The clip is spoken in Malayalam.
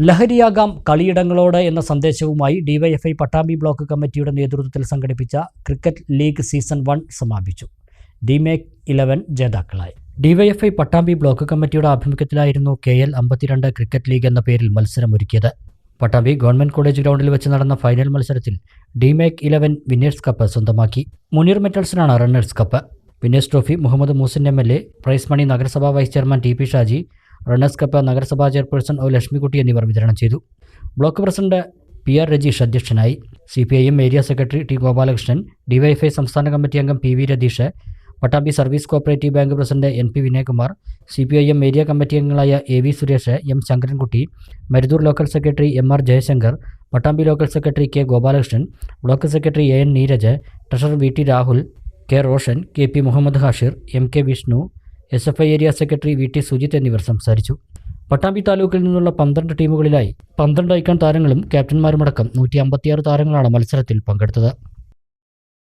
ലഹരിയാകാം കളിയിടങ്ങളോട് എന്ന സന്ദേശവുമായി ഡിവൈഎഫ്ഐ പട്ടാമ്പി ബ്ലോക്ക് കമ്മിറ്റിയുടെ നേതൃത്വത്തിൽ സംഘടിപ്പിച്ച ക്രിക്കറ്റ് ലീഗ് സീസൺ വൺ സമാപിച്ചു. ഡിമേക്ക് ഇലവൻ ജേതാക്കളായി. ഡിവൈഎഫ്ഐ പട്ടാമ്പി ബ്ലോക്ക് കമ്മിറ്റിയുടെ ആഭിമുഖ്യത്തിലായിരുന്നു കെ എൽ അമ്പത്തിരണ്ട് ക്രിക്കറ്റ് ലീഗ് എന്ന പേരിൽ മത്സരമൊരുക്കിയത്. പട്ടാമ്പി ഗവൺമെന്റ് കോളേജ് ഗ്രൗണ്ടിൽ വെച്ച് നടന്ന ഫൈനൽ മത്സരത്തിൽ ഡിമേക്ക് ഇലവൻ വിന്നേഴ്സ് കപ്പ് സ്വന്തമാക്കി. Muneer മെറ്റൽസിനാണ് runners cup. Winners trophy Muhammad Moosin M L A prize money നഗരസഭാ vice chairman T P Shaji runners cup നഗരസഭാ ചെയർപേഴ്സൺ ഒ ലക്ഷ്മിക്കുട്ടി എന്നിവർ വിതരണം ചെയ്തു. Block president P R Rajeesh അധ്യക്ഷനായി. C P I M area secretary T Gopalakrishnan DYFI സംസ്ഥാന കമ്മിറ്റി അംഗം P V Ratheesh Pattambi service cooperative bank president N P Vinayakumar C P I M area committee അംഗങ്ങളായ A V Suresh M Sankarankutty Maruthur local secretary M R Jayasankar Pattambi local secretary K Gopalakrishnan block secretary A N Neeraj treasurer V T Rahul K Roshan K P Muhammad Hashir M K Vishnu S F I area secretary V T Sujith എന്നിവർ സംസാരിച്ചു. പട്ടാമ്പി താലൂക്കിൽ നിന്നുള്ള പന്ത്രണ്ട് ടീമുകളിലായി പന്ത്രണ്ട് ഐക്കൺ താരങ്ങളും ക്യാപ്റ്റന്മാരുമടക്കം നൂറ്റി അമ്പത്തിയാറ് താരങ്ങളാണ് മത്സരത്തിൽ പങ്കെടുത്തത്.